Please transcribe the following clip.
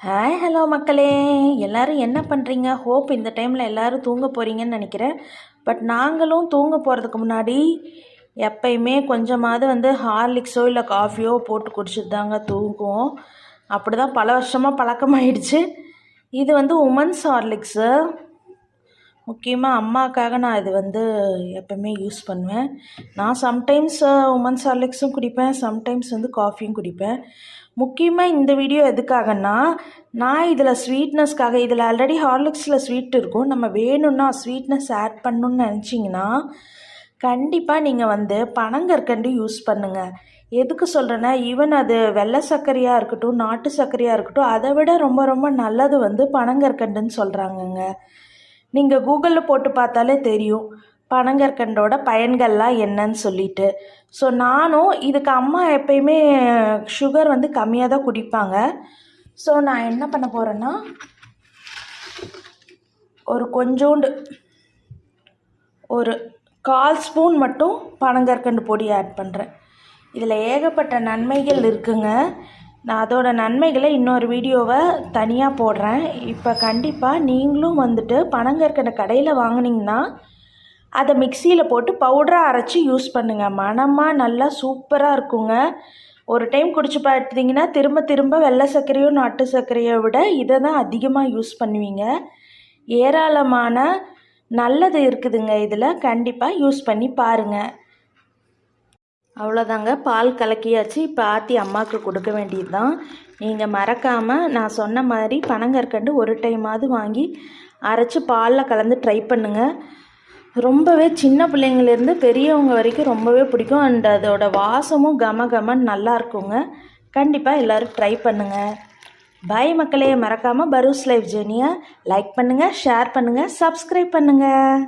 Hi hello மக்களே. எல்லோரும் என்ன பண்ணுறீங்க ஹோப் இந்த டைமில் எல்லோரும் தூங்க போகிறீங்கன்னு நினைக்கிறேன். பட் நாங்களும் தூங்க போகிறதுக்கு முன்னாடி எப்பயுமே கொஞ்சமாவது வந்து ஹார்லிக்ஸோ இல்லை காஃபியோ போட்டு குடிச்சிட்டு தாங்க தூங்குவோம். அப்படி தான் பல வருஷமாக பழக்கமாயிடுச்சு. இது வந்து உமன்ஸ் ஹார்லிக்ஸு முக்கியமாக அம்மாக்காக நான் இது வந்து எப்பவுமே யூஸ் பண்ணுவேன். நான் சம்டைம்ஸ் உமன்ஸ் ஹார்லிக்ஸும் குடிப்பேன் சம்டைம்ஸ் வந்து காஃபியும் குடிப்பேன். முக்கியமாக இந்த வீடியோ எதுக்காகன்னா நான் இதில் ஸ்வீட்னஸ்க்காக இதில் ஆல்ரெடி ஹார்லிக்ஸில் ஸ்வீட் இருக்கும். நம்ம வேணும்னா ஸ்வீட்னஸ் ஆட் பண்ணணுன்னு நினச்சிங்கன்னா கண்டிப்பாக நீங்கள் வந்து பனங்கற்கண்டு யூஸ் பண்ணுங்கள் எதுக்கு சொல்கிறேன்னா ஈவன் அது வெள்ளை சர்க்கரையாக இருக்கட்டும் நாட்டு சர்க்கரையாக இருக்கட்டும் அதை விட ரொம்ப ரொம்ப நல்லது வந்து பனங்கற்கண்டுன்னு சொல்கிறாங்கங்க நீங்கள் கூகுளில் போட்டு பார்த்தாலே தெரியும். பனங்கற்கண்டோட பயன்கள்லாம் என்னன்னு சொல்லிட்டு. ஸோ நானும் இதுக்கு அம்மா எப்பயுமே சுகர் வந்து கம்மியாக தான் குடிப்பாங்க. ஸோ நான் என்ன பண்ண போகிறேன்னா ஒரு கொஞ்சோண்டு ஒரு கால் ஸ்பூன் மட்டும் பனங்கற்கண்டு பொடி ஆட் பண்ணுறேன் இதில் ஏகப்பட்ட நன்மைகள் இருக்குங்க. நான் அதோட நன்மைகளை இன்னொரு வீடியோவை தனியாக போடுறேன். இப்போ கண்டிப்பாக நீங்களும் வந்துட்டு பனங்கற்கண்டை கடையில் வாங்குனீங்கன்னா அதை மிக்சியில் போட்டு பவுடராக அரைச்சி யூஸ் பண்ணுங்கள் மணமாக நல்லா சூப்பராக இருக்குங்க. ஒரு டைம் குடிச்சு பார்த்தீங்கன்னா திரும்ப திரும்ப வெள்ளை சர்க்கரையோ நாட்டு சர்க்கரையை விட இதை தான் அதிகமாக யூஸ் பண்ணுவீங்க. ஏராளமான நல்லது இருக்குதுங்க. இதில் கண்டிப்பாக யூஸ் பண்ணி பாருங்கள் அவ்வளோதாங்க பால் கலக்கியாச்சு. இப்போ ஆற்றி அம்மாவுக்கு கொடுக்க வேண்டியது தான் நீங்கள் மறக்காமல் நான் சொன்ன மாதிரி பனங்கற்கண்டு ஒரு டைமாவது வாங்கி அரைச்சி பாலில் கலந்து ட்ரை பண்ணுங்கள் ரொம்பவே சின்ன பிள்ளைங்கள்லேருந்து பெரியவங்க வரைக்கும் ரொம்பவே பிடிக்கும். அண்ட் அதோட வாசமும் கம கமன்னு நல்லா இருக்குங்க. கண்டிப்பாக எல்லோரும் ட்ரை பண்ணுங்கள் பாய் மக்களே. மறக்காமல் பரூஸ் லைஃப் ஜேர்னியை லைக் பண்ணுங்கள் ஷேர் பண்ணுங்கள் சப்ஸ்கிரைப் பண்ணுங்கள்